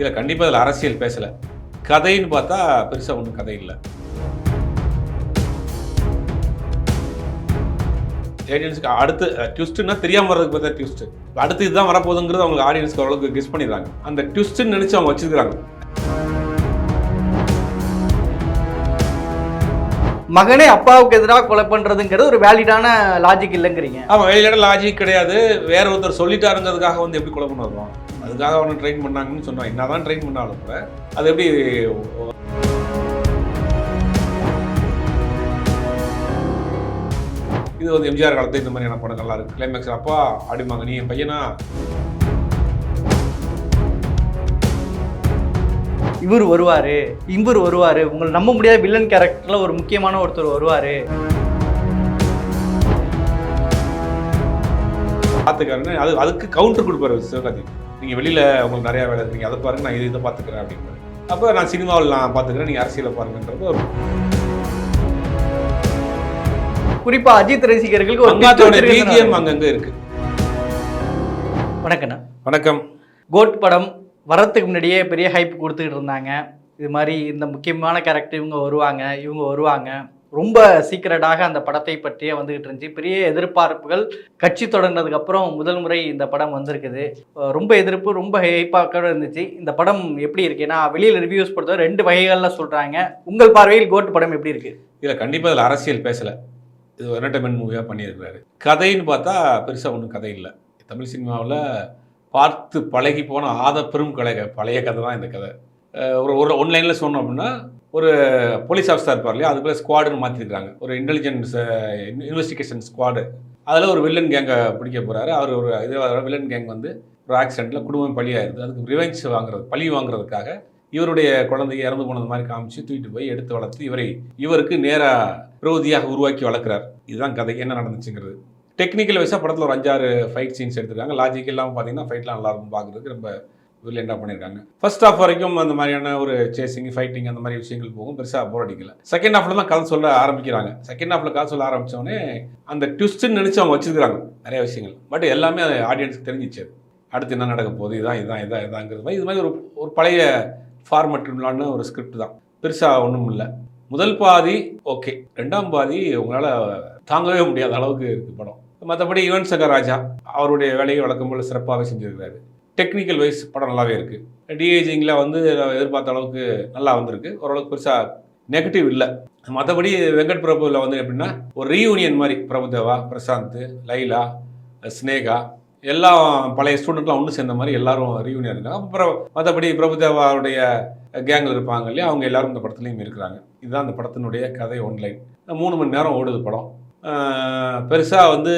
இல்லை கண்டிப்பாக அதில் அரசியல் பேசலை. கதைன்னு பார்த்தா பெருசாக ஒன்றும் கதை இல்லை. ஏடியன்ஸுக்கு அடுத்து ட்விஸ்ட்டுன்னா தெரியாமல் வர்றதுக்கு பார்த்தா ட்விஸ்ட்டு அடுத்து இதுதான் வரப்போகுதுங்கிறது அவங்க ஆடியன்ஸ்க்கு ஓரளவுக்கு கிஸ் பண்ணிடுறாங்க. அந்த ட்விஸ்ட்டுன்னு நினச்சி அவங்க வச்சுருக்காங்க மகனே அப்பாவுக்கு எதிராக கொலை பண்றதுங்கிறது ஒரு வேலிடான லாஜிக் இல்லைங்கிறீங்க. ஆமாம் வேலிடான லாஜிக் கிடையாது. வேற ஒருத்தர் சொல்லிட்டாருங்கிறதுக்காக வந்து எப்படி கொலை பண்ணுவோம் அதுக்காக அவனை ட்ரெயின் பண்ணாங்கன்னு சொன்னான் என்னதான் ட்ரெயின் பண்ணாலும் கூட அது எப்படி இது வந்து எம்ஜிஆர் காலத்து இந்த மாதிரியான படங்கள்லாம் இருக்கு. கிளைமேக்ஸ் அப்பா அடிமாங்க நீ என் பையனா? இவர் வருவாரு இவர் வருவாரு. உங்களை நம்ப முடியாத வில்லன் கேரக்டர்ல ஒரு முக்கியமான ஒருத்தர் வருவாரு. பார்த்துக்காருன்னு அது அதுக்கு கவுண்டர் கொடுப்பாரு சிவகார்த்திக். நீங்கள் வெளியில் உங்களுக்கு நிறையா வேலை இருக்கீங்க அதை பாருங்க நான் இது இதை பார்த்துக்கிறேன் அப்படிங்கிறாரு அப்போ நான் சினிமாவில் நான் பார்த்துக்கிறேன் நீங்கள் அரசியலை பாருங்கன்றது ஒரு குறிப்பா அஜித் ரசிகர்களுக்கு ஒரு பிஜிஎம் அங்கங்கே இருக்கு. வணக்கண்ணா. வணக்கம். கோட் படம் வரத்துக்கு முன்னாடியே பெரிய ஹைப் கொடுத்துக்கிட்டு இருந்தாங்க. இது மாதிரி இந்த முக்கியமான கேரக்டர் இவங்க வருவாங்க இவங்க வருவாங்க. ரொம்ப சீக்கிரட்டாக அந்த படத்தை பற்றியே வந்துகிட்டு இருந்துச்சு. பெரிய எதிர்பார்ப்புகள் கட்சி தொடங்கினதுக்கு அப்புறம் முதல் முறை இந்த படம் வந்திருக்குது. ரொம்ப எதிர்ப்பு ரொம்ப ஹைப்பாக இருந்துச்சு. இந்த படம் எப்படி இருக்கு? ஏன்னா வெளியில் ரிவ்யூஸ் பொறுத்தவரை ரெண்டு வகைகளில் சொல்கிறாங்க உங்கள் பார்வையில் கோட் படம் எப்படி இருக்கு? இல்லை கண்டிப்பாக அதில் அரசியல் பேசலை. இது என்டர்டைன்மெண்ட் மூவியாக பண்ணியிருக்கிறாரு. கதைன்னு பார்த்தா பெருசாக ஒன்றும் கதை இல்லை. தமிழ் சினிமாவில் பார்த்து பழகி போன ஆத பெரும் கலை பழைய கதை தான் இந்த கதை. ஒரு ஒரு ஒன்லைனில் சொன்னோம் அப்படின்னா ஒரு போலீஸ் ஆஃபீஸர் இருப்பார் இல்லையா அதுக்குள்ளே ஸ்குவாடுன்னு மாற்றிருக்காங்க ஒரு இன்டெலிஜென்ஸ் இன்வெஸ்டிகேஷன் ஸ்குவாடு அதில் ஒரு வில்லன் கேங்கை பிடிக்க போகிறாரு அவர் ஒரு இது வில்லன் கேங் வந்து ஒரு ஆக்சிடெண்ட்டில் குடும்பம் பலியாயிருது அதுக்கு ரிவெஞ்ச் வாங்குறது பழி வாங்குறதுக்காக இவருடைய குழந்தைய இறந்து போனது மாதிரி காமிச்சு தூக்கிட்டு போய் எடுத்து வளர்த்து இவரை இவருக்கு நேராக விரோதியாக உருவாக்கி வளர்க்குறார். இதுதான் கதை. என்ன நடந்துச்சுங்கிறது. டெக்னிக்கல் வைஸாக படத்தில் ஒரு அஞ்சாறு ஃபைட் சீன்ஸ் எடுத்திருக்காங்க. லாஜிக்கெல்லாம் பார்த்தீங்கன்னா ஃபைட்லாம் நல்லா இருக்கும் பார்க்குறதுக்கு ரொம்ப வில்லியண்டாக பண்ணியிருக்காங்க ஃபர்ஸ்ட் ஆஃப் வரைக்கும் அந்த மாதிரியான ஒரு சேசிங் ஃபைட்டிங் அந்த மாதிரி விஷயங்கள் போகும். பெருசாக போர் அடிக்கல. செகண்ட் ஹாஃப்ல தான் கதை சொல்ல ஆரம்பிக்கிறாங்க. செகண்ட் ஹாஃப்ல கதை சொல்ல ஆரம்பித்தோடனே அந்த ட்விஸ்ட்னு நினச்சி அவங்க வச்சிருக்காங்க நிறைய விஷயங்கள். பட் எல்லாமே அது ஆடியன்ஸுக்கு தெரிஞ்சிச்சு. அடுத்து என்ன நடக்க போகுது? இதான் இதான் இதான் இதாங்கிறது மாதிரி. இது மாதிரி ஒரு ஒரு பழைய ஃபார்மேட்டுலான ஒரு ஸ்கிரிப்ட் தான். பெருசாக ஒன்றும் இல்லை. முதல் பாதி ஓகே ரெண்டாம் பாதி உங்களால் தாங்கவே முடியாத அளவுக்கு இருக்குது படம். மற்றபடி யுவன் சங்கர் ராஜா அவருடைய வேலையை வழக்கம் போல் சிறப்பாகவே செஞ்சுருக்கிறாரு. டெக்னிக்கல் வைஸ் படம் நல்லாவே இருக்குது டிஏஜிங்கில் வந்து எதிர்பார்த்த அளவுக்கு நல்லா வந்திருக்கு. ஓரளவுக்கு பெருசாக நெகட்டிவ் இல்லை. மற்றபடி வெங்கட் பிரபுவில் வந்து எப்படின்னா ஒரு ரீயூனியன் மாதிரி பிரபுதேவா பிரசாந்த் லைலா ஸ்னேகா எல்லாம் பழைய ஸ்டூடெண்ட்லாம் ஒன்று சேர்ந்த மாதிரி எல்லாரும் ரீயூனியன் இருக்காங்க அப்புறம் மற்றபடி பிரபுதேவாவுடைய கேங்கில் இருப்பாங்க இல்லையா அவங்க எல்லாரும் இந்த படத்துலையும் இருக்கிறாங்க. இதுதான் அந்த படத்தினுடைய கதை ஒன்லைன் மூணு மணி நேரம் ஓடுது படம். பெருசாக வந்து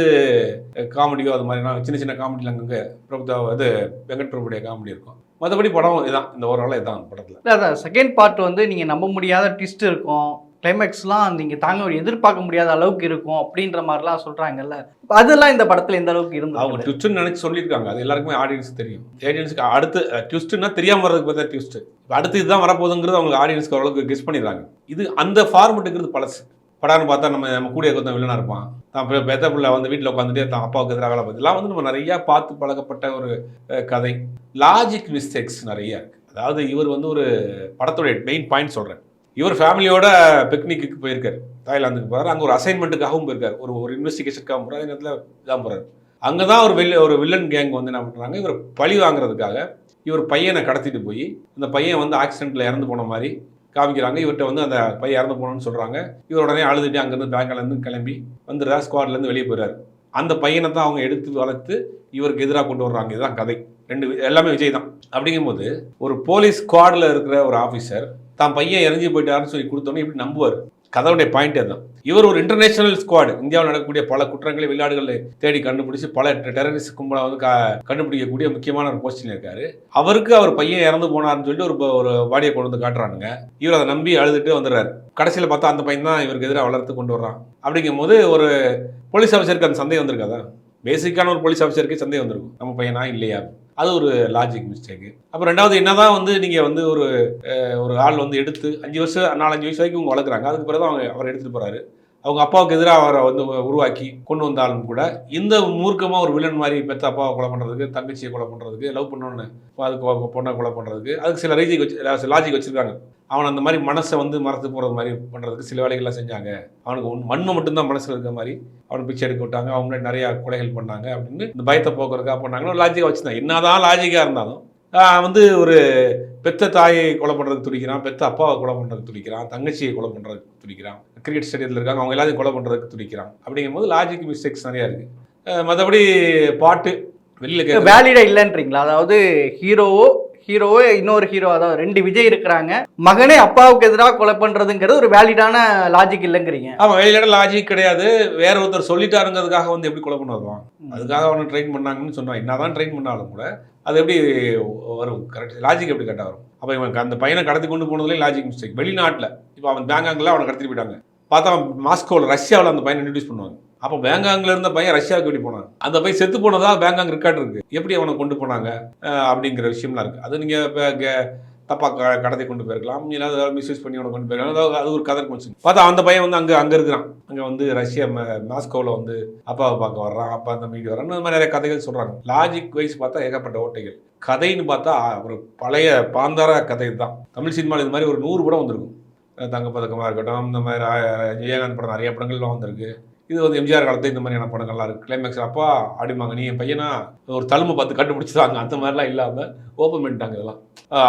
காமெடியோ அது மாதிரிலாம் சின்ன சின்ன காமெடியில் அங்கங்கே பிரபுதேவா இது வெங்கட் பிரபுடைய காமெடி இருக்கும். மற்றபடி படம் இதான். இந்த ஓவராலாக இதான் படத்தில். இல்லை அதான் செகண்ட் பார்ட் வந்து நீங்கள் நம்ப முடியாத ட்விஸ்ட் இருக்கும். கிளைமேக்ஸ்லாம் நீங்கள் தாங்க எதிர்பார்க்க முடியாத அளவுக்கு இருக்கும் அப்படின்ற மாதிரிலாம் சொல்கிறாங்கல்ல அதெல்லாம் இந்த படத்தில் எந்த அளவுக்கு அவங்க இருந்தது ட்விஸ்ட்னு நினச்சி சொல்லியிருக்காங்க. அது எல்லாருக்குமே ஆடியன்ஸ் தெரியும். ஆடியன்ஸுக்கு அடுத்து ட்விஸ்ட்னா தெரியாமல் வர்றதுக்கு பார்த்தா ட்விஸ்ட் அடுத்து இதுதான் வரப்போகுதுங்கிறது அவங்க ஆடியன்ஸ்க்கு ஓரளவுக்கு கெஸ் பண்ணிடுறாங்க. இது அந்த ஃபார்மெட்டுங்கிறது பழசு. படான்னு பார்த்தா நம்ம நம்ம கூட கொஞ்சம் வில்லனாக இருப்பான். தான் பெ- பெத்த பிள்ளை வந்து வீட்டில் உட்காந்துட்டே தான் அப்பாவுக்கு எதிராக பார்த்து இதெல்லாம் வந்து நம்ம நிறையா பார்த்து பழக்கப்பட்ட ஒரு கதை. லாஜிக் மிஸ்டேக்ஸ் நிறைய இருக்குது அதாவது இவர் வந்து ஒரு படத்துடைய மெயின் பாயிண்ட் சொல்கிறேன் இவர் ஃபேமிலியோட பிக்னிக்கு போயிருக்காரு. தாய்லாந்துக்கு போகிறார் அங்கே ஒரு அசைன்மெண்ட்டுக்காகவும் போயிருக்காரு. ஒரு ஒரு இன்வெஸ்டிகேஷனுக்காகவும் போகிறார் அதே நேரத்தில் இதான் போகிறார் அங்கே தான் ஒரு வெளி ஒரு வில்லன் கேங் வந்து என்ன பண்ணுறாங்க இவர் பழி வாங்குறதுக்காக இவர் பையனை கடத்திட்டு போய் அந்த பையன் வந்து ஆக்சிடென்ட்டில் இறந்து போன மாதிரி காமிக்கிறாங்க. இவர்கிட்ட வந்து அந்த பையன் இறந்து போனோன்னு சொல்கிறாங்க இவர் உடனே அழுதுட்டு அங்கேருந்து பேங்க்லேருந்து கிளம்பி வந்துடுறா ஸ்குவாட்லேருந்து வெளியே போயிடுறாரு. அந்த பையனை தான் அவங்க எடுத்து வளர்த்து இவருக்கு எதிராக கொண்டு வர்றாங்க. இதுதான் கதை. ரெண்டு வி- எல்லாமே விஜய் தான். அப்படிங்கும்போது ஒரு போலீஸ் ஸ்குவாடில் இருக்கிற ஒரு ஆஃபீஸர் தான் பையன் இறஞ்சி போயிட்டாருன்னு சொல்லி கொடுத்தோன்னே இப்படி நம்புவார். கதவுடைய பாயிண்ட் அதுதான். இவர் ஒரு இன்டர்நேஷனல் ஸ்குவாடு இந்தியாவில் நடக்கக்கூடிய பல குற்றங்களை வெளிநாடுகளில் தேடி கண்டுபிடிச்சு பல டெரரிஸ்ட் கும்பலாக வந்து க- கண்டுபிடிக்கக்கூடிய முக்கியமான ஒரு போஸ்டில் இருக்காரு. அவருக்கு அவர் பையன் இறந்து போனார்னு சொல்லிட்டு ஒரு ஒரு வாடியை கொண்டு வந்து காட்டுறானுங்க. இவர் அதை நம்பி அழுதுட்டு வந்துடுறாரு. கடைசியில் பார்த்தா அந்த பையன் தான் இவருக்கு எதிராக வளர்த்து கொண்டு வர்றான். அப்படிங்கும்போது ஒரு போலீஸ் ஆஃபீஸருக்கு அந்த சந்தேகம் வந்திருக்காதான் பேசிக்கான ஒரு போலீஸ் ஆஃபீஸருக்கு சந்தேகம் வந்திருக்கும். நம்ம பையனா? இல்லையா? அது ஒரு லாஜிக் மிஸ்டேக்கு அப்புறம் ரெண்டாவது என்னதான் வந்து நீங்கள் வந்து ஒரு ஒரு ஆள் வந்து எடுத்து அஞ்சு வருஷம் நாலஞ்சு வயசு வரைக்கும் உங்க வளர்க்குறாங்க. அதுக்கு பிறகு அவங்க அவர் எடுத்துகிட்டு போகிறாரு அவங்க அப்பாவுக்கு எதிராக அவரை வந்து உருவாக்கி கொண்டு வந்தாலும் கூட இந்த மூர்க்கமாக ஒரு வில்லன் மாதிரி பெத்த அப்பாவை கொலை பண்ணுறதுக்கு தங்கச்சியை கொலை பண்ணுறதுக்கு லவ் பண்ணணும்னு அதுக்கு பொண்ணை கொலை பண்ணுறதுக்கு அதுக்கு சில ரீஜிக் வச்சு லாஜிக் வச்சுருக்காங்க. அவன் அந்த மாதிரி மனசை வந்து மறந்து போகிறது மாதிரி பண்ணுறதுக்கு சில வேலைகள்லாம் செஞ்சாங்க. அவனுக்கு ஒன் மண்ணை மட்டும்தான் மனசில் இருக்கிற மாதிரி அவனை பிச்சை எடுக்க விட்டாங்க. அவங்க முன்னாடி நிறையா கொலைகள் பண்ணாங்க அப்படின்னு இந்த பயத்தை போக்குறதுக்காக பண்ணாங்கன்னு லாஜிக்காக வச்சுருந்தான் என்னதான் லாஜிக்காக இருந்தாலும் வந்து ஒரு பெத்த தாயை கொலை பண்ணுறதுக்கு துடிக்கிறான் பெத்த அப்பாவை கொலை பண்ணுறதுக்கு துடிக்கிறான் தங்கச்சியை கொலை பண்ணுறதுக்கு துடிக்கிறான் கிரிக்கெட் ஸ்டேடியத்தில் இருக்காங்க அவங்க எல்லாத்தையும் கொலை பண்ணுறதுக்கு துடிக்கிறான். அப்படிங்கும்போது லாஜிக் மிஸ்டேக்ஸ் நிறையா இருக்குது மற்றபடி பாட்டு வெளியில் வேலிடா இல்லைன்றீங்களா? அதாவது ஹீரோவோ ஹீரோவோ இன்னொரு ஹீரோ அதாவது ரெண்டு விஜய் இருக்கிறாங்க. மகனே அப்பாவுக்கு எதிராக கொலை பண்றதுங்கிறது ஒரு வேலிடான லாஜிக் இல்லைங்கிறீங்க. ஆமாம் வெளியிட லாஜிக் கிடையாது. வேற ஒருத்தர் சொல்லிட்டாருங்கிறதுக்காக வந்து எப்படி கொலை பண்ண வருவான் அதுக்காக அவனை ட்ரெயின் பண்ணாங்கன்னு சொன்னான் என்னதான் ட்ரெயின் பண்ணாலும் கூட அது எப்படி வரும்? கரெக்ட் லாஜிக் எப்படி கரெக்டாக வரும்? அப்போ இவன் அந்த பையனை கடத்தி கொண்டு போனதுலேயும் லாஜிக் மிஸ்டேக் வெளிநாட்டில். இப்போ அவன் பேங்காங்கில் அவனை கடத்திட்டு போயிட்டாங்க. பார்த்தா மாஸ்கோவில் ரஷ்யாவில் அந்த பையனை இன்ட்ரடியூஸ் பண்ணுவாங்க. அப்போ பேங்காங்கில் இருந்த பையன் ரஷ்யாவுக்கு எப்படி போனாங்க அந்த பையன் செத்து போனதாக பேங்காங் ரெக்கார்டு இருக்குது எப்படி அவனை கொண்டு போனாங்க? அப்படிங்கிற விஷயம்லாம் இருக்குது அது நீங்கள் இப்போ தப்பாக க கடத்தி கொண்டு போயிருக்கலாம். இல்லை ஏதாவது மிஸ்யூஸ் பண்ணி கொண்டு போயிருக்கலாம். அதாவது அது ஒரு கதை கொஞ்சம் பார்த்தா அந்த பையன் வந்து அங்கே அங்கே இருக்கிறான். அங்கே வந்து ரஷ்யா ம- மாஸ்கோவில் வந்து அப்பாவை பார்க்க வர்றான். அப்பா அந்த மீடி வர்றான். இந்த மாதிரி நிறைய கதைகள் சொல்கிறாங்க லாஜிக் வைஸ் பார்த்தா ஏகப்பட்ட ஓட்டைகள். கதைன்னு பார்த்தா ஒரு பழைய பாந்தார கதை தான். தமிழ் சினிமாவில் இது மாதிரி ஒரு நூறு படம் வந்திருக்கும். தங்கப்பதக்கமாக இருக்கட்டும் இந்த மாதிரி ஆ- விஜயகாந்த் படம் நிறைய படங்கள்லாம் வந்திருக்கு. இது வந்து எம்ஜிஆர் காலத்தில் இந்த மாதிரியான படங்கள்லாம் இருக்குது கிளைமேக்ஸ் அப்பா ஆடிமாங்க நீ என் பையனா ஒரு தழும்பு பார்த்து கண்டுபிடிச்சிட்டாங்க அந்த மாதிரிலாம் இல்லாமல் ஓப்பன் பண்ணிட்டாங்க இதெல்லாம்.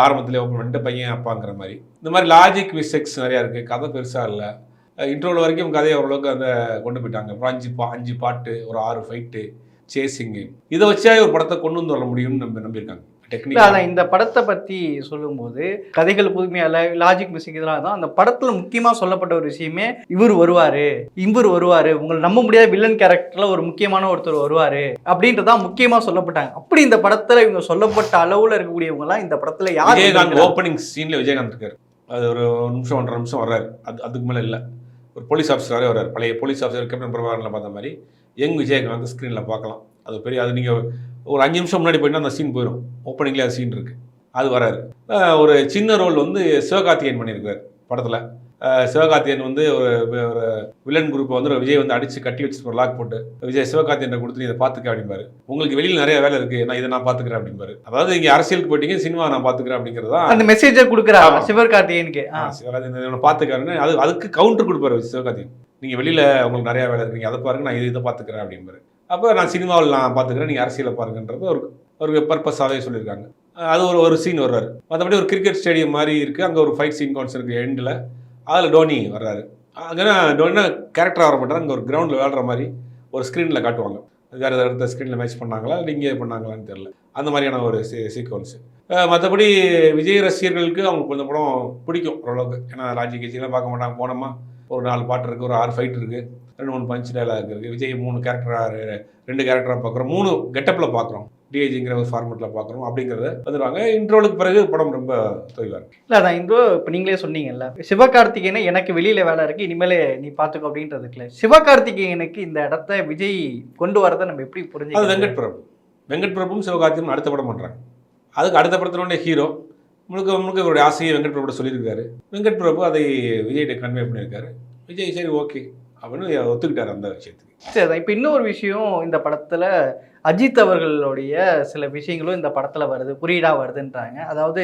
ஆரம்பத்தில் ஓப்பன் பண்ணிட்டு பையன் அப்பாங்கிற மாதிரி. இந்த மாதிரி லாஜிக் மிஸ்டேக்ஸ் நிறையா இருக்குது கதை பெருசாக இல்லை. இன்ட்ரோல் வரைக்கும் கதையை ஓரளவுக்கு அந்த கொண்டு போயிட்டாங்க. அப்புறம் அஞ்சு பா அஞ்சு பாட்டு ஒரு ஆறு ஃபைட்டு சேசிங்கு இதை வச்சே ஒரு படத்தை கொண்டு வந்து வர முடியும்னு நம்ப நம்பியிருக்காங்க. அதான் இந்த படத்தை பத்தி சொல்லும்போது கதைகள் புதுமையால லாஜிக் மிஸ்டேக் இதெல்லாம் தான் அந்த படத்துல முக்கியமா சொல்லப்பட்ட ஒரு விஷயமே இவர் வருவாரு இவர் வருவாரு உங்களை நம்ப முடியாத வில்லன் கேரக்டர்ல ஒரு முக்கியமான ஒருத்தர் வருவாரு அப்படின்றதான் முக்கியமா சொல்லப்பட்டாங்க. அப்படி இந்த படத்துல இவங்க சொல்லப்பட்ட அளவுல இருக்கக்கூடியவங்க எல்லாம் இந்த படத்துல யார்? ஓப்பனிங் சீனில் விஜயகாந்த் இருக்காரு. அது ஒரு ஒரு நிமிஷம் ஒன்றரை நிமிஷம் வர்றாரு. அது அதுக்கு மேலே இல்லை. ஒரு போலீஸ் ஆஃபீஸராகவே வர்றாரு. பழைய போலீஸ் ஆஃபீஸர் கேப்டன் பிரபாகரனில் பார்த்த மாதிரி யங் விஜயகாந்த் ஸ்க்ரீனில் பார்க்கலாம். அது பெரிய அது நீங்கள் ஒரு அஞ்சு நிமிஷம் முன்னாடி போயிட்டா அந்த சீன் போயிடும் ஓப்பனிங்லேயே அது சீன் இருக்குது அது வராரு அஹ் ஒரு சின்ன ரோல் வந்து சிவகார்த்திகேயன் பண்ணியிருக்காரு படத்தில். சிவகார்த்திகேயன் வந்து ஒரு ஒரு வில்லன் குரூப்பை வந்து விஜய் வந்து அடித்து கட்டி வச்சுட்டு லாக் போட்டு விஜய் சிவகார்த்தியன் கொடுத்து இதை பார்த்துக்க அப்படிம்பாரு. உங்களுக்கு வெளியில் நிறைய வேலை இருக்குது நான் இதை நான் பார்த்துக்கிறேன் அப்படிம்பாரு. அதாவது இங்கே அரசியலுக்கு போயிட்டீங்க சினிமா நான் பார்த்துக்கிறேன் அப்படிங்கிறது தான் அந்த மெசேஜை கொடுக்குறா ஆமா. சிவகார்த்திகேயனுக்கு. ஆ. சிவகார்த்திகேயன் பார்த்துக்காருன்னு அது அதுக்கு கவுண்டர் கொடுப்பாரு சிவகார்த்திகேயன். நீங்கள் வெளியில் உங்களுக்கு நிறைய வேலை இருக்கு. நீங்கள் அதை பாருங்க நான் இது இதை பார்த்துக்கிறேன் அப்படிம்பாரு. அப்போ நான் சினிமாவில் நான் பார்த்துக்கிறேன் நீங்கள் அரசியலை பாருங்கன்றது ஒரு ஒரு பர்பஸாகவே சொல்லியிருக்காங்க. அது ஒரு ஒரு சீன் வர்றாரு. மற்றபடி ஒரு கிரிக்கெட் ஸ்டேடியம் மாதிரி இருக்குது அங்கே ஒரு ஃபைட் சீன் இருக்குது எண்டில் அதில் டோனி வர்றாரு. அங்கே டோனினா கேரக்டர் வர மாட்டார். அங்கே ஒரு கிரவுண்டில் விளாட்ற மாதிரி ஒரு ஸ்க்ரீனில் காட்டுவாங்க. வேறு ஏதாவது இடத்த ஸ்க்ரீனில் மேட்ச் பண்ணாங்களா? இல்லை இங்கே பண்ணாங்களான்னு தெரியல. அந்த மாதிரியான ஒரு சீ சீக்வன்ஸு மற்றபடி விஜய் ரசிகர்களுக்கு அவங்க இந்த படம் பிடிக்கும் ஓரளவுக்கு. ஏன்னா ராஜி கட்சியெலாம் பார்க்க மாட்டாங்க. போனோமா? ஒரு நாலு பாட்டு இருக்குது ஒரு ஆறு ஃபைட் இருக்குது ரெண்டு மூணு பஞ்ச் டைலாக் இருக்குது விஜய் மூணு கேரக்டராக ரெண்டு கேரக்டராக பார்க்குறோம் மூணு கெட்டப்பில் பார்க்குறோம் டிஐஜிங்கிற ஒரு ஃபார்மெட்டில் பார்க்குறோம் அப்படிங்கிறத வந்துடுவாங்க இன்ட்ரோலுக்கு பிறகு படம் ரொம்ப தொய்வாக இருக்கு. இல்ல அதான் இந்த இப்போ நீங்களே சொன்னீங்கல்ல சிவகார்த்திகேயனை எனக்கு வெளியில வேலை இருக்கு இனிமேலே நீ பாத்துக்கோ அப்படின்றது இருக்குல்ல சிவகார்த்திகேயனுக்கு இந்த இடத்த விஜய் கொண்டு வரதை நம்ம எப்படி அது புரிஞ்சுக்கலாம் வெங்கட் பிரபு வெங்கட் பிரபுவும் சிவகார்த்தியும் அடுத்த படம் பண்ணுறாங்க அதுக்கு அடுத்த படத்தினுடைய ஹீரோ முழுக்க முழுக்க இவருடைய ஆசையை வெங்கட் பிரபு சொல்லியிருக்காரு. வெங்கட் பிரபு அதை விஜய்கிட்ட கன்வே பண்ணியிருக்காரு. விஜய் சரி ஓகே அப்படின்னு ஒத்துக்கிட்டார் அந்த விஷயத்துக்கு. சரி அதான் இப்போ இன்னொரு விஷயம் இந்த படத்தில் அஜித் அவர்களுடைய சில விஷயங்களும் இந்த படத்தில் வருது குறியீடாக வருதுன்றாங்க. அதாவது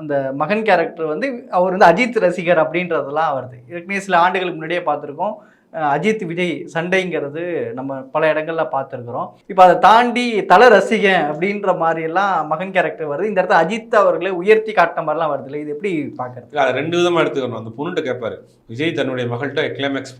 அந்த மகன் கேரக்டர் வந்து அவர் வந்து அஜித் ரசிகர் அப்படின்றதெல்லாம் வருது. ஏற்கனவே சில ஆண்டுகளுக்கு முன்னாடியே பார்த்துருக்கோம். அஜித் விஜய் சண்டைங்கிறது நம்ம பல இடங்களில் பார்த்துருக்குறோம். இப்போ அதை தாண்டி தல ரசிகன் அப்படின்ற மாதிரி எல்லாம் மகன் கேரக்டர் வருது. இந்த இடத்துல அஜித் அவர்களை உயர்த்தி காட்டின மாதிரிலாம் வருது இல்லை இது எப்படி பார்க்குறது? அதை ரெண்டு விதமாக எடுத்துக்கணும். அந்த பொண்ணுகிட்ட கேட்பார் விஜய் தன்னுடைய மகள்கிட்ட கிளைமேக்ஸ்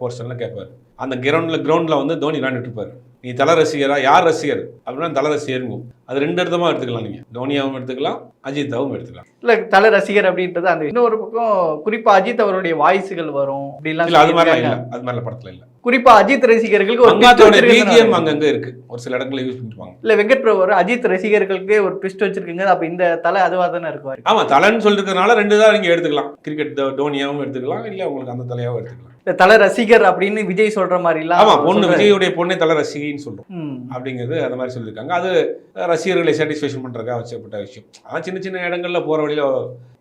போர்ஷன்லாம் கேட்பார் அந்த கிரவுண்டில் கிரவுண்டில் வந்து தோனி விளையாண்டுட்டு இருப்பார். நீ தல ரசிகரா? யார் ரசிகர்? அப்படின்னா தல ரசிகருங்கும் அது ரெண்டு இடத்தமா எடுத்துக்கலாம் நீங்கள் தோனியாவும் எடுத்துக்கலாம் அஜித்தாவும் எடுத்துக்கலாம். இல்ல தல ரசிகர் அப்படின்றது அந்த இன்னொரு பக்கம் குறிப்பா அஜித் அவருடைய வாய்ஸுகள் வரும். அப்படிலாம் இல்லை அது மாதிரிலாம். இல்லை. அது மாதிரிலாம் படத்தில் இல்லை. குறிப்பா அஜித் ரசிகர்களுக்கு ஒரு பிஜிஎம் அங்கங்கே இருக்கு. ஒரு சில இடங்களில் யூஸ் பண்ணிருப்பாங்க. இல்ல வெங்கட் பிரபு அஜித் ரசிகர்களுக்கு ஒரு ட்விஸ்ட் வச்சிருக்கீங்க. அப்ப இந்த தலை அதுவா தானே இருக்குவாரு ஆமா தலைன்னு சொல்லிருக்கனால ரெண்டு தான் நீங்க எடுத்துக்கலாம். கிரிக்கெட் தோனியாவும் எடுத்துக்கலாம். இல்லை உங்களுக்கு அந்த தலையாவும் எடுத்துக்கலாம். இந்த தல ரசிகர் அப்படின்னு விஜய் சொல்ற மாதிரிலாம் ஆமா பொண்ணு. விஜயுடைய பொண்ணே தலை ரசிகைன்னு சொல்றோம். அப்படிங்கிறது அந்த மாதிரி சொல்லியிருக்காங்க. அது ரசிகர்களை சாட்டிஸ்ஃபேக்ஷன் பண்ணுறதுக்காக வச்சப்பட்ட விஷயம். ஆனால் சின்ன சின்ன இடங்கள்ல போகிற வழியில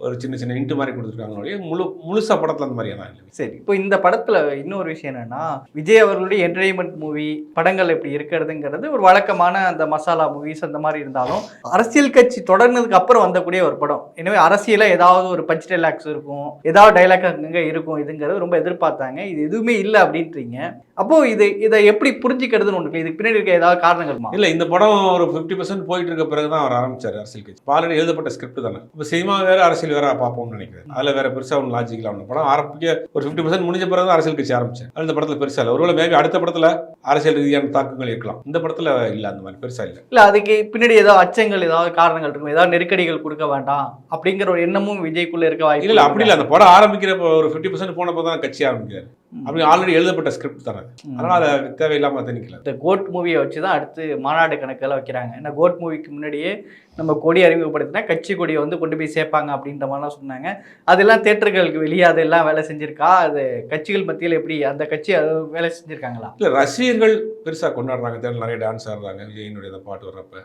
ஒரு சின்ன சின்ன இன்ட்டு மாதிரி கொடுத்துருக்காங்க முழு முழுசா படத்தில் அந்த மாதிரியான இல்லை சரி இப்போ இந்த படத்துல இன்னொரு விஷயம் என்னன்னா விஜய் அவர்களுடைய என்டர்டைன்மெண்ட் மூவி படங்கள் எப்படி இருக்கிறதுங்கிறது ஒரு வழக்கமான அந்த மசாலா மூவிஸ் அந்த மாதிரி இருந்தாலும் அரசியல் கட்சி தொடர்னதுக்கு அப்புறம் வந்தக்கூடிய ஒரு படம். எனவே அரசியல ஏதாவது ஒரு பஞ்ச் டைலாக்ஸ் இருக்கும் ஏதாவது டைலாக் அங்கங்க இருக்கும் இதுங்கிறது ரொம்ப எதிர்பார்த்தாங்க இது எதுவுமே இல்லை அப்படின்றீங்க. அப்போ இது இதை எப்படி புரிஞ்சுக்கிறதுன்னு ஒன்று. இதுக்கு பின்னாடி இருக்க ஏதாவது காரணங்கள்மா இல்ல இந்த படம் ஒரு ஃபிஃப்டி பர்சன்ட் போயிட்டு இருக்க பிறகு தான் அவர் ஆரம்பிச்சார் அரசியல் கட்சி. ஆல்ரெடி எழுதப்பட்ட ஸ்கிரிப்ட் தானே. இப்போ சினிமா வேற அரசியல் வேற பார்ப்போம்னு நினைக்கிறேன். அதில் வேற பெருசா ஒன்று லாஜிக்கலாக ஒன்று படம் ஆரம்பிக்க ஒரு ஃபிஃப்டி பர்சன்ட் முடிஞ்ச பிறகு தான் அரசியல் கட்சி ஆரம்பிச்சேன். அது இந்த படத்தில் பெருசா இல்லை. ஒருவேளை மேபி அடுத்த படத்துல அரசியல் ரீதியான தாக்கங்கள் இருக்கலாம். இந்த படத்துல இல்ல அந்த மாதிரி பெருசா இல்லை. இல்ல அதுக்கு பின்னாடி ஏதாவது அச்சங்கள் ஏதாவது காரணங்கள் இருக்கும்? ஏதாவது நெருக்கடிகள் கொடுக்க வேண்டாம் அப்படிங்கிற ஒரு எண்ணமும் விஜய்க்குள்ள இருக்க வாய்ப்பு இல்ல அப்படி இல்லை. அந்த படம் ஆரம்பிக்கிறப்ப ஒரு ஃபிஃப்டி பர்சன்ட் போனப்போ தான் கட்சி ஆரம்பிக்கிறாரு அப்படி ஆல்ரெடி எழுதப்பட்ட ஸ்கிரிப்ட் தானே. ம். அதனால அதை தேவையில்லாம திணிக்கல இந்த கோட் மூவியை வச்சு தான் அடுத்து மாநாடு கணக்கெல்லாம் வைக்கிறாங்க. ஏன்னா கோட் மூவிக்கு முன்னாடியே நம்ம கொடி அறிமுகப்படுத்தினா கட்சி கொடியை வந்து கொண்டு போய் சேர்ப்பாங்க அப்படின்ற மாதிரிலாம் சொன்னாங்க. அதெல்லாம் தேட்டர்களுக்கு வெளியே அதெல்லாம் வேலை செஞ்சிருக்கா? அது கட்சிகள் மத்தியில் எப்படி அந்த கட்சி அது வேலை செஞ்சிருக்காங்களா? இல்ல ரசிகர்கள் பெருசா கொண்டாடுறாங்க. தேட்டர் நிறைய டான்ஸ் ஆடுறாங்க. விஜயினுடைய பாட்டு வர்றப்ப.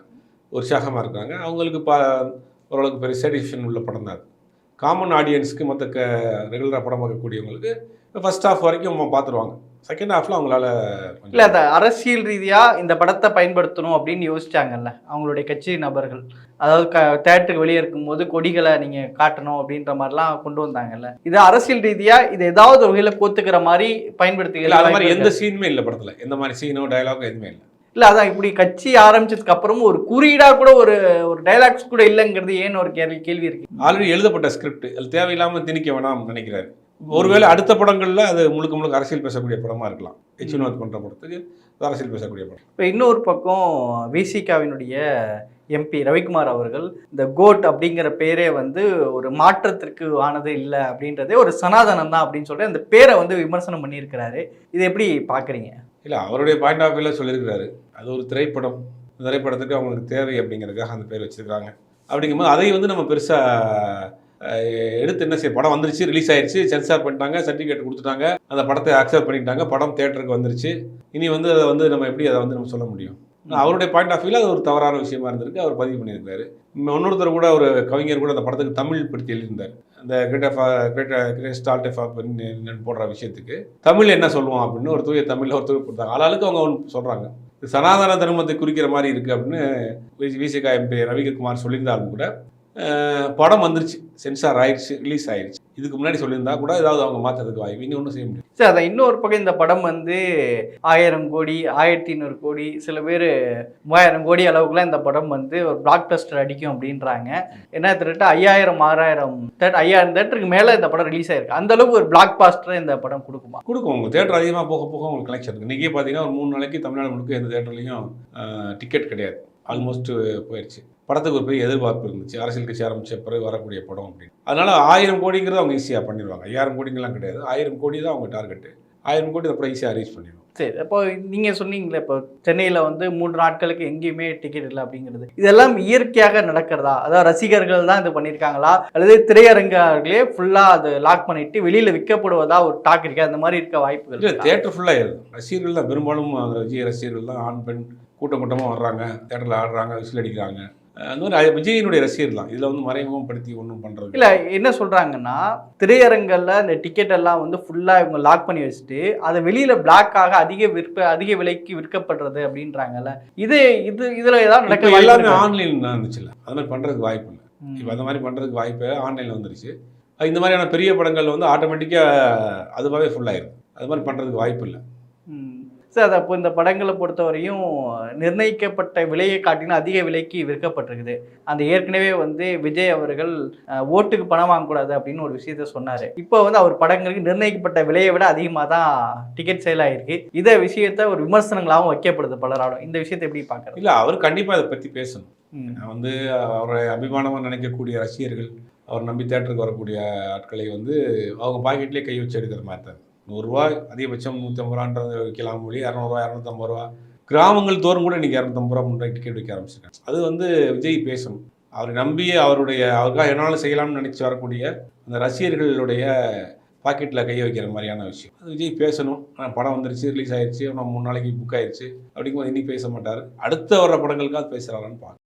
உற்சாகமா இருக்காங்க. அவங்களுக்கு பா ஓரளவுக்கு பெரிய சாட்டிஸ்ஃபேக்ஷன் உள்ள படம் தான் காமன் ஆடியன்ஸ்க்கு மற்ற க ரெகுலராக படம் பார்க்கக்கூடியவங்களுக்கு ஃபர்ஸ்ட் ஹாஃப் வரைக்கும் பார்த்துருவாங்க செகண்ட் ஹாஃப்ல அவங்களால இல்லை அந்த அரசியல் ரீதியாக இந்த படத்தை பயன்படுத்தணும் அப்படின்னு யோசிச்சாங்கல்ல அவங்களுடைய கட்சி நபர்கள். அதாவது க தேட்டருக்கு வெளியே இருக்கும்போது கொடிகளை நீங்கள் காட்டணும் அப்படின்ற மாதிரிலாம் கொண்டு வந்தாங்கல்ல. இது அரசியல் ரீதியாக இது ஏதாவது வகையில் கோத்துக்கிற மாதிரி பயன்படுத்தி இல்ல அது மாதிரி எந்த சீனுமே இல்லை படத்துல. எந்த மாதிரி சீனோ டயலாகோ எதுவுமே இல்லை. இல்ல அதான் இப்படி கட்சி ஆரம்பிச்சதுக்கு அப்புறமும் ஒரு குறியீடா கூட ஒரு ஒரு டைலாக்ஸ் கூட இல்லைங்கிறது ஏன்னு ஒரு கேள்வி கேள்வி இருக்கு? ஆல்ரெடி எழுதப்பட்ட ஸ்கிரிப்ட் அது தேவையில்லாம திணிக்க வேணாம் நினைக்கிறாரு. ஒருவேளை அடுத்த படங்கள்ல அது முழுக்க முழுக்க அரசியல் பேசக்கூடிய படமா இருக்கலாம். எச் வினோத் பண்ற படத்துக்கு அரசியல் பேசக்கூடிய படம். இப்போ இன்னொரு பக்கம் விசிகாவினுடைய எம்பி ரவிக்குமார் அவர்கள் இந்த கோட் அப்படிங்கிற பேரே வந்து ஒரு மாற்றத்திற்கு ஆனது இல்லை அப்படின்றதே ஒரு சனாதனம் தான் அப்படின்னு சொல்லிட்டு அந்த பேரை வந்து விமர்சனம் பண்ணியிருக்கிறாரு. இதை எப்படி பார்க்குறீங்க இல்ல அவருடைய பாயிண்ட் ஆஃப் வியூல சொல்லியிருக்கிறாரு. அது ஒரு திரைப்படம். திரைப்படத்துக்கு அவங்களுக்கு தேவை அப்படிங்கிறதுக்காக அந்த பேர் வச்சிருக்காங்க. அப்படிங்கும்போது அதை வந்து நம்ம பெருசா அஹ், எடுத்து என்ன செய்ய படம் வந்துருச்சு ரிலீஸ் ஆயிருச்சு சென்சார் பண்ணிட்டாங்க சர்டிஃபிகேட் கொடுத்துட்டாங்க அந்த படத்தை அக்செப்ட் பண்ணிட்டாங்க படம் தேட்டருக்கு வந்துருச்சு. இனி வந்து அதை வந்து நம்ம எப்படி அதை வந்து நம்ம சொல்ல முடியும்? அவருடைய பாயிண்ட் ஆஃப் வியூல அது ஒரு தவறான விஷயமா இருந்திருக்கு அவர் பதிவு பண்ணியிருக்காரு இன்னொருத்தர் கூட ஒரு கவிஞர் கூட அந்த படத்துக்கு தமிழ் படுத்தி எழுதியிருந்தார். அந்த great great great start off போடுற விஷயத்துக்கு தமிழ் என்ன சொல்லுவோம் அப்படின்னு ஒரு தூய தமிழில் ஒரு தூய கொடுத்தாங்க. ஆளாளுக்கு அவங்க ஒன்று சொல்கிறாங்க சனாதன தர்மத்தை குறிக்கிற மாதிரி இருக்குது அப்படின்னு விசிகா எம்பி ரவிகுமார் சொல்லியிருந்தாலும் கூட படம் வந்துருச்சு. சென்சார் ஆயிடுச்சு ரிலீஸ் ஆயிடுச்சு இதுக்கு முன்னாடி சொல்லியிருந்தா கூட ஏதாவது அவங்க மாற்றுறதுக்கு வாய்ப்பு. இனி ஒன்றும் செய்ய முடியும் சரி அதான் இன்னொரு பக்கம் இந்த படம் வந்து ஆயிரம் கோடி ஆயிரத்தி ஐநூறு கோடி சில பேர் மூவாயிரம் கோடி அளவுக்குலாம் இந்த படம் வந்து ஒரு பிளாக் பஸ்டர் அடிக்கும் அப்படின்றாங்க. ஏன்னா கிட்டத்தட்ட ஐயாயிரம் ஆறாயிரம் தேட்டர் ஐயாயிரம் தேட்டருக்கு மேலே இந்த படம் ரிலீஸ் ஆயிருக்கு. அந்த அளவுக்கு ஒரு பிளாக் பாஸ்டர் இந்த படம் கொடுக்குமா? கொடுக்கும். உங்கள் தேட்டர் அதிகமாக போக போக உங்களுக்கு கலெக்ஷன் இருக்குது இன்றைக்கி பார்த்தீங்கன்னா ஒரு மூணு நாளைக்கு தமிழ்நாடு முழுக்க எந்த தேட்டர்லையும் டிக்கெட் கிடையாது. ஆல்மோஸ்ட் போயிடுச்சு படத்துக்கு ஒரு பெரிய எதிர்பார்ப்பு இருந்துச்சு. அரசியல் கட்சி ஆரம்பிச்ச பிறகு வரக்கூடிய படம் அப்படின்னு. அதனால ஆயிரம் கோடிங்கிறது அவங்க ஈஸியாக பண்ணிடுவாங்க. ஐயாயிரம் கோடிங்கெல்லாம் கிடையாது. ஆயிரம் கோடி தான் அவங்க டார்கெட்டு ஆயிரம் கோடி அப்புறம் ஈஸியாக ரீச் பண்ணிடுவோம் சரி அப்போ நீங்கள் சொன்னீங்களே இப்போ சென்னையில் வந்து மூன்று நாட்களுக்கு எங்கேயுமே டிக்கெட் இல்லை அப்படிங்கிறது. இதெல்லாம் இயற்கையாக நடக்கிறதா? அதாவது ரசிகர்கள் தான் இது பண்ணியிருக்காங்களா? அல்லது திரையரங்குகளே ஃபுல்லாக அது லாக் பண்ணிட்டு வெளியில் விற்கப்படுவதா ஒரு டாக் இருக்கு? அந்த மாதிரி இருக்க வாய்ப்புகள் இல்லை? தேட்டர் ஃபுல்லாக இருக்கும் ரசிகர்கள் தான் பெரும்பாலும் விஜய் ரசிகர்கள் தான் ஆண் பெண் கூட்டம் கூட்டமாக வர்றாங்க தேட்டரில் ஆடுறாங்க விசில் அடிக்கிறாங்க. அது விஜயினுடைய ரசிகர் தான். இதில் வந்து மறைமுகம் படுத்தி ஒன்றும் பண்ணுறது இல்ல. என்ன சொல்றாங்கன்னா திரையரங்கல்ல இந்த டிக்கெட் எல்லாம் வந்து ஃபுல்லா இவங்க லாக் பண்ணி வச்சுட்டு அதை வெளியில பிளாக்காக அதிக விற்ப அதிக விலைக்கு விற்கப்படுறது அப்படின்றாங்கல்ல. இது இது இதுல ஏதாவது நடக்க எல்லாமே? ஆன்லைன் தான் இருந்துச்சுல்ல அது மாதிரி பண்ணுறதுக்கு வாய்ப்பு இல்லை. இப்போ அந்த மாதிரி பண்ணுறதுக்கு வாய்ப்பு ஆன்லைனில் வந்துருச்சு. இந்த மாதிரியான பெரிய படங்கள் வந்து ஆட்டோமேட்டிக்காக அதுவாகவே ஃபுல்லாகிடும் அது மாதிரி பண்ணுறதுக்கு வாய்ப்பு இல்லை. சார் அது அப்போ இந்த படங்களை பொறுத்தவரையும் நிர்ணயிக்கப்பட்ட விலையை காட்டிலும் அதிக விலைக்கு விற்கப்பட்டிருக்குது. அந்த ஏற்கனவே வந்து விஜய் அவர்கள் ஓட்டுக்கு பணம் வாங்கக்கூடாது அப்படின்னு ஒரு விஷயத்த சொன்னார். இப்போ வந்து அவர் படங்களுக்கு நிர்ணயிக்கப்பட்ட விலையை விட அதிகமாக தான் டிக்கெட் சேல் ஆகிருக்கு இதை விஷயத்த ஒரு விமர்சனங்களாகவும் வைக்கப்படுது பலராலும். இந்த விஷயத்தை எப்படி பார்க்குறது இல்லை அவர் கண்டிப்பாக இதை பற்றி பேசணும். நான் வந்து அவரை அபிமானமாக நினைக்கக்கூடிய ரசிகர்கள் அவர் நம்பி தேட்டருக்கு வரக்கூடிய ஆட்களை வந்து அவங்க பாக்கெட்லேயே கை வச்சு எடுக்கிற மாதிரி தான். நூறுரூவா அதிகபட்சம் நூற்றம்பது ரூபான்றது விற்கலாம் மொழி இரநூறுவா இரநூத்தம்பது ரூபா கிராமங்கள் தோறும் கூட இன்றைக்கி இரநூத்தம்பது ரூபா முன்னாடி டிக்கெட் விற்க ஆரம்பிச்சிருக்காங்க. அது வந்து விஜய் பேசணும். அவரை நம்பி அவருடைய அவருக்காக என்னாலும் செய்யலாம்னு நினச்சி வரக்கூடிய அந்த ரசிகர்களுடைய பாக்கெட்டில் கை வைக்கிற மாதிரியான விஷயம். அது விஜய் பேசணும். ஆனால் படம் வந்துருச்சு ரிலீஸ் ஆயிடுச்சு ஆனால் மூணு நாளைக்கு புக் ஆயிடுச்சு அப்படிங்கும்போது இன்னைக்கு பேச மாட்டார். அடுத்த வர படங்களுக்காக பேசுகிறாரான்னு பார்க்கணும்